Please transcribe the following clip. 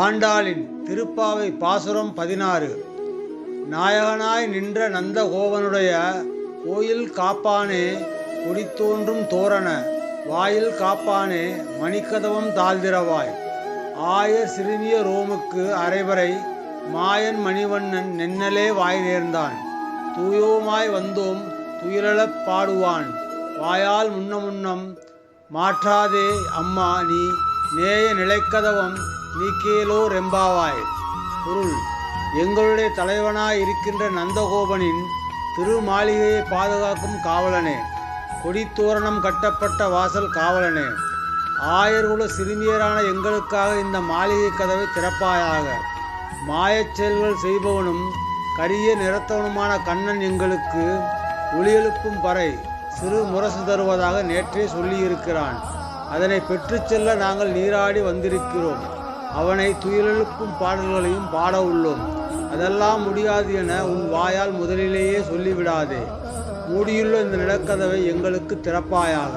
ஆண்டாளின் திருப்பாவை பாசுரம் பதினாறு. நாயகனாய் நின்ற நந்தகோவனுடைய கோயில் காப்பானே கொடித்தோன்றும் தோரண வாயில் காப்பானே மணிக்கதவம் தாழ்திரவாய் ஆயர் சிறுமிய ரோமுக்கு அரைவரை மாயன் மணிவண்ணன் நென்னலே வாய் நேர்ந்தான். தூயோமாய் வந்தோம் துயிலழப் பாடுவான். வாயால் முன்ன முன்னம் மாற்றாதே அம்மா நீ நேய நிலைக்கதவம் நீக்கேலோ ரெம்பாவாய் பொருள் எங்களுடைய தலைவனாய் இருக்கின்ற நந்தகோபனின் திருமாளிகையை பாதுகாக்கும் காவலனே. கொடித்தோரணம் கட்டப்பட்ட வாசல் காவலனே. ஆயர்குல சிறுமியரான எங்களுக்காக இந்த மாளிகை கதவை திறப்பாயாக. மாயச் செயல்கள் செய்பவனும் கரிய நிறத்தவனுமான கண்ணன் எங்களுக்கு ஒளியெழுப்பும் பறை சிறு முரசு தருவதாக நேற்றே சொல்லியிருக்கிறான். அதனை பெற்றுச் செல்ல நாங்கள் நீராடி வந்திருக்கிறோம். அவனை துயிலெழுப்பும் பாடல்களையும் பாட உள்ளோம். அதெல்லாம் முடியாது என உன் வாயால் முதலிலேயே சொல்லிவிடாதே. மூடியுள்ள இந்த நிலக்கதவை எங்களுக்கு திறப்பாயாக.